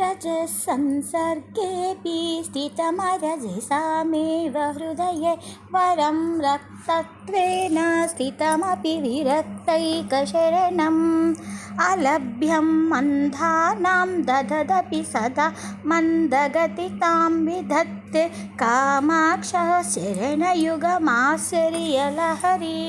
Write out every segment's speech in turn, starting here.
रजसंसर्गेऽपि स्थितमरजसामेव हृदये वरं रक्तत्वेन स्थितमपि विरक्तैकशरणम्। अलभ्यं मन्धानां दददपि सदा मन्दगतितां विधत्ते कामाक्षः शरणयुगमाश्चर्यलहरी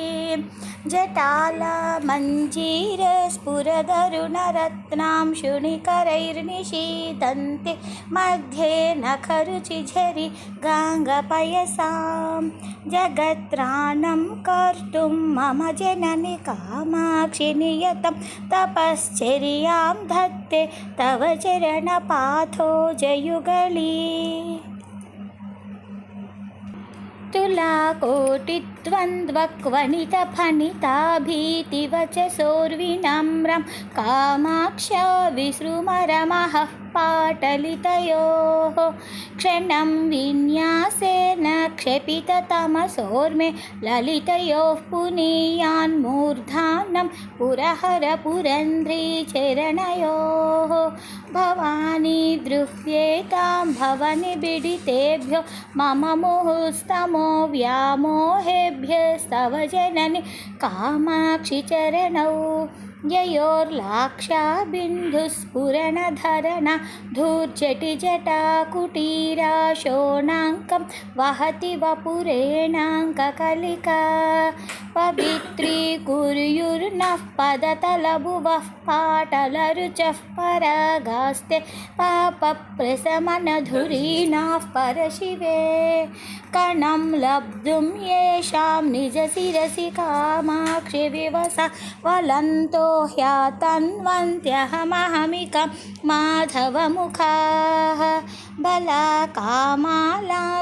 जटालमञ्जीरस्फुरदरुणरत्नां शुनिकरैर्निशीदन्ते मध्ये नखरुचिझरि गाङ्गपयसां, जगत्राणं कर्तुं मम जननि कामाक्षि नियतं, तपश्चर्यां धत्ते, तव चरणपाथो जयुगली। तुलाकोटिद्वन्द्वक्वणितफणिताभीतिवचसोर्विनम्रं कामाक्ष विसृमरमः पाटलितयोः क्षणं विन्यासेन क्षपिततमसोर्मे ललितयोः पुनीयान्मूर्धानं पुरहरपुरन्द्रीचरणयोः भवानी द्रुह्येतां भवनिबिडितेभ्यो मम मुहुस्तमो व्यामोहेभ्यस्तव जननि कामाक्षि चरणौ ययोर्लाक्षाबिन्दुस्फुरणधरणा धूर्जटिजटा कुटीरा शोणाङ्कं वहति वपुरेणाङ्ककलिका। पवित्रीकुर्युर्नः पदतलभुवः पाटलरुचः परागास्ते पापप्रशमनधुरीणाः परशिवे। कणं लब्धुं येषां निजशिरसि कामाक्षि विवसा वलन्तो ह्यातन्वन्त्यहमहमिकं माधवमुखाः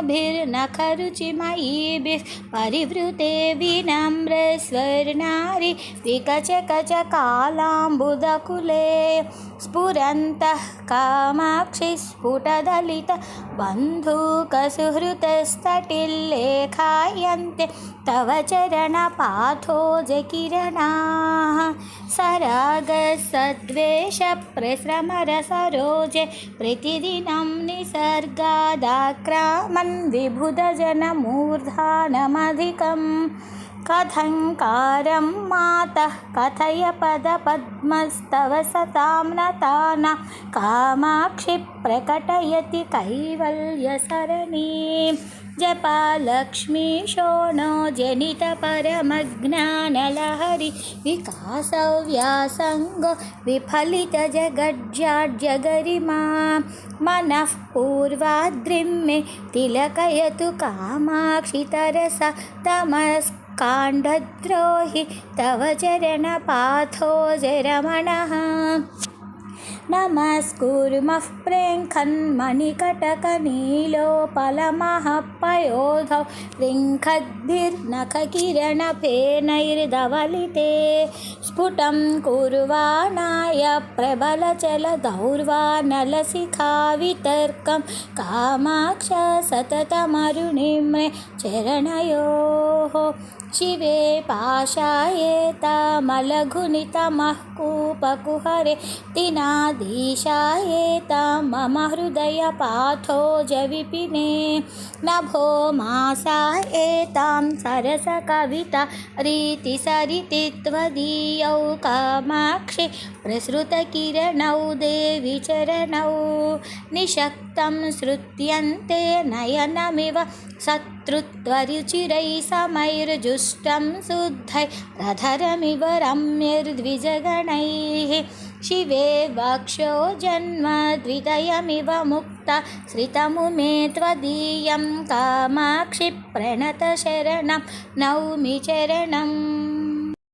बलाकामालाभिर्नखरुचिमयीभिः परिवृते विनम्रस्वर्णारि विकचकचकालाम्बुदकुले स्फुरन्तः कामाक्षि स्फुटदलित बन्धुकसुहृतस्तटिल्लेखायन्ते तव चरणपाथोजकिरणाः सरागसद्वेषप्रश्रमरसरोजे प्रतिदिनं निसर्गादाक्रामन् विबुधजनमूर्धानमधिकम्। कथङ्कारं मातः कथय पदपद्मस्तव सतां नताना कामाक्षि प्रकटयति कैवल्यसरणी। जपालक्ष्मीशो नो जनितपरमज्ञानलहरि विकासव्यासङ्गो विफलितजगज्जाड्यगरिमा मनः पूर्वाद्रिं मे तिलकयतु कामाक्षि तरसा तमस् काण्डद्रोहि तव चरणपाथो जरमणः नमस्कुर्मः प्रेङ्खन्मणिकटकनीलोपलमः पयोधौ लिङ्खद्भिर्नखकिरणफेनैर्धवलिते स्फुटं कुर्वाणाय प्रबलचलदौर्वानलशिखावितर्कं कामाक्ष सततमरुणिम्रे चरणयोः शिवे पाशायेतामलघुनितमः कूपकुहरे तिनाधीशायेता मम हृदयपाथो जविपिने नभो मासा एतां सरसकविता। रीतिसरिति त्वदीयौ कामाक्षि। प्रसृतकिरणौ देवि चरणौ। निशक्तं श्रुत्यन्ते नयनमिव शत्रुत्वरुचिरैः समैर्जुष्टं शुद्धैरधरमिव रम्यैर्द्विजगणैः शिवे वक्षो जन्म द्विदयमिव मुक्ता श्रितमुमे त्वदीयं कामाक्षि प्रणतशरणं नौमि चरणम्